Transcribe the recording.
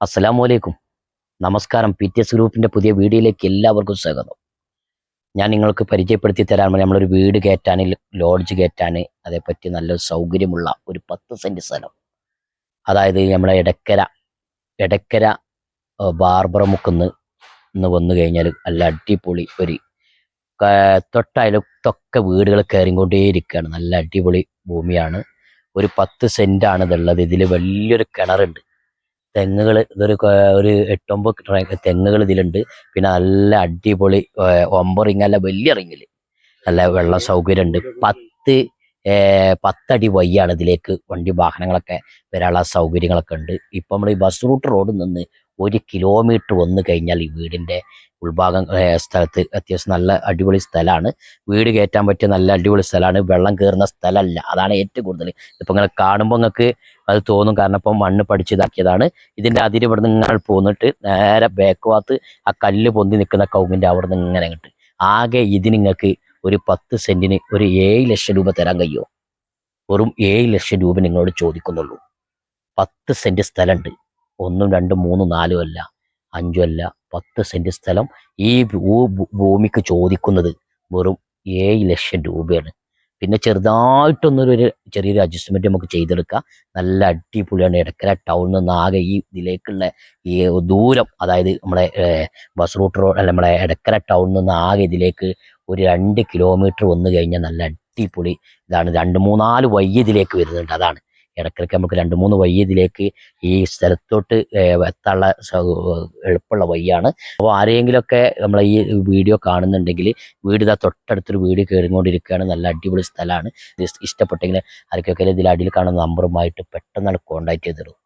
അസ്സലാമു അലൈക്കും. നമസ്കാരം. പി ടി എസ് ഗ്രൂപ്പിന്റെ പുതിയ വീഡിയോയിലേക്ക് എല്ലാവർക്കും സ്വാഗതം. ഞാൻ നിങ്ങൾക്ക് പരിചയപ്പെടുത്തി തരാൻ വേണ്ടി നമ്മളൊരു വീട് കയറ്റാൻ ലോഡ്ജ് കയറ്റാൻ അതേപ്പറ്റി നല്ലൊരു സൗകര്യമുള്ള ഒരു പത്ത് സെന്റ് സ്ഥലം. അതായത് നമ്മളെ ഇടക്കര ഇടക്കര ബാർബറമുക്കുന്ന് ഇന്ന് വന്നു കഴിഞ്ഞാൽ നല്ല അടിപൊളി ഒരു തൊട്ടായാലും തൊക്കെ വീടുകൾ കയറിക്കൊണ്ടേയിരിക്കുകയാണ് നല്ല അടിപൊളി ഭൂമിയാണ്. ഒരു പത്ത് സെന്റാണ് ഇതുള്ളത്. ഇതിൽ വലിയൊരു കിണറുണ്ട്. തെങ്ങുകൾ ഇതൊരു ഒരു എട്ടൊമ്പത് തെങ്ങുകൾ ഇതിലുണ്ട്. പിന്നെ നല്ല അടിപൊളി ഒമ്പ റിങ് അല്ല വലിയ റിങ്ങിൽ നല്ല വെള്ള സൗകര്യം ഉണ്ട് പത്ത് പത്തടി വയ്യാണ് ഇതിലേക്ക് വണ്ടി വാഹനങ്ങളൊക്കെ വരാനുള്ള സൗകര്യങ്ങളൊക്കെ ഉണ്ട്. ഇപ്പം നമ്മൾ ഈ ബസ് റൂട്ട് റോഡിൽ നിന്ന് ഒരു കിലോമീറ്റർ വന്നു കഴിഞ്ഞാൽ ഈ വീടിന്റെ ഉൾഭാഗം സ്ഥലത്ത് അത്യാവശ്യം നല്ല അടിപൊളി സ്ഥലമാണ്. വീട് കയറ്റാൻ പറ്റിയ നല്ല അടിപൊളി സ്ഥലമാണ്. വെള്ളം കയറുന്ന സ്ഥലമല്ല. അതാണ് ഏറ്റവും കൂടുതൽ. ഇപ്പം ഇങ്ങനെ കാണുമ്പോൾ നിങ്ങൾക്ക് അത് തോന്നും. കാരണം ഇപ്പം മണ്ണ് പഠിച്ചിതാക്കിയതാണ് ഇതിന്റെ അതിര് ഇവിടെ നിന്ന് ഇങ്ങനെ പോന്നിട്ട് നേരെ ബാക്ക് ഭാഗത്ത് ആ കല്ല് പൊന്തി നിൽക്കുന്ന കൗങ്ങിന്റെ അവിടെ നിന്ന് ഇങ്ങനെ കിട്ടും ആകെ ഇതിന് നിങ്ങൾക്ക് ഒരു പത്ത് സെന്റിന് ഒരു ഏഴ് ലക്ഷം രൂപ തരാൻ കഴിയുമോ വെറും ഏഴ് ലക്ഷം രൂപ നിങ്ങളോട് ചോദിക്കുന്നുള്ളൂ. പത്ത് സെന്റ് സ്ഥലമുണ്ട്. ഒന്നും രണ്ടും മൂന്നും നാലും അല്ല അഞ്ചും അല്ല പത്ത് സെന്റ് സ്ഥലം ഈ ഭൂമിക്ക് ചോദിക്കുന്നത് വെറും ഏഴ് ലക്ഷം രൂപയാണ്. പിന്നെ ചെറുതായിട്ടൊന്നൊരു ചെറിയൊരു അഡ്ജസ്റ്റ്മെന്റ് നമുക്ക് ചെയ്തെടുക്കാം. നല്ല അടിപൊളിയാണ്. ഇടക്കര ടൗണിൽ നിന്ന് ആകെ ഈ ഇതിലേക്കുള്ള ഈ ദൂരം അതായത് നമ്മളെ ബസ് റൂട്ട് റോഡ് അല്ല നമ്മളെ ഇടക്കര ടൗണിൽ നിന്ന് ആകെ ഇതിലേക്ക് ഒരു രണ്ട് കിലോമീറ്റർ വന്നു കഴിഞ്ഞാൽ നല്ല അടിപൊളി ഇതാണ്. രണ്ട് മൂന്നാൽ വയ്യതിലേക്ക് വരുന്നുണ്ട്. അതാണ്. ഇടക്കിടയ്ക്ക് നമുക്ക് രണ്ട് മൂന്ന് വയ്യതിലേക്ക് ഈ സ്ഥലത്തോട്ട് എത്താനുള്ള എളുപ്പമുള്ള വയ്യാണ് അപ്പോൾ ആരെങ്കിലുമൊക്കെ നമ്മളെ ഈ വീഡിയോ കാണുന്നുണ്ടെങ്കിൽ വീട് ഇതാ തൊട്ടടുത്തൊരു വീട് കയറിക്കൊണ്ടിരിക്കുകയാണ് നല്ല അടിപൊളി സ്ഥലമാണ്. ഇഷ്ടപ്പെട്ടെങ്കിൽ ആർക്കൊക്കെ ഇതിൽ അടിയിൽ കാണുന്ന നമ്പറുമായിട്ട് പെട്ടെന്നാണ് കോൺടാക്ട് ചെയ്തിടും